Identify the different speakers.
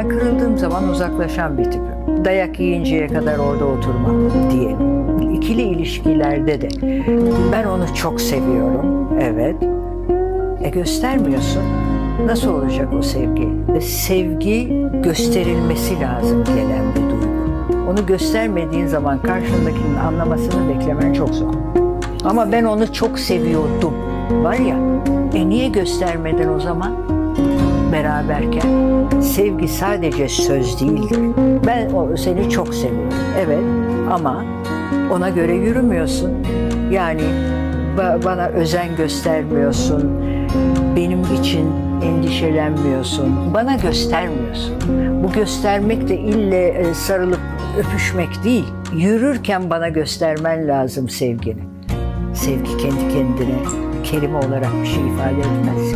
Speaker 1: ben kırıldığım zaman uzaklaşan bir tipim. Dayak yiyinceye kadar orada oturmam diye. İkili ilişkilerde de ben onu çok seviyorum. Evet. E göstermiyorsun. Nasıl olacak o sevgi? Ve sevgi gösterilmesi lazım gelen bir duygu. Onu göstermediğin zaman karşındakinin anlamasını beklemen çok zor. Ama ben onu çok seviyordum. Var ya, e niye göstermedin o zaman? Beraberken. Sevgi sadece söz değildir. Ben o, seni çok seviyorum. Evet ama ona göre yürümüyorsun. Yani ba- bana özen göstermiyorsun. Benim için endişelenmiyorsun. Bana göstermiyorsun. Bu göstermek de ille e, sarılıp öpüşmek değil. Yürürken bana göstermen lazım sevgini. Sevgi kendi kendine kelime olarak bir şey ifade etmez.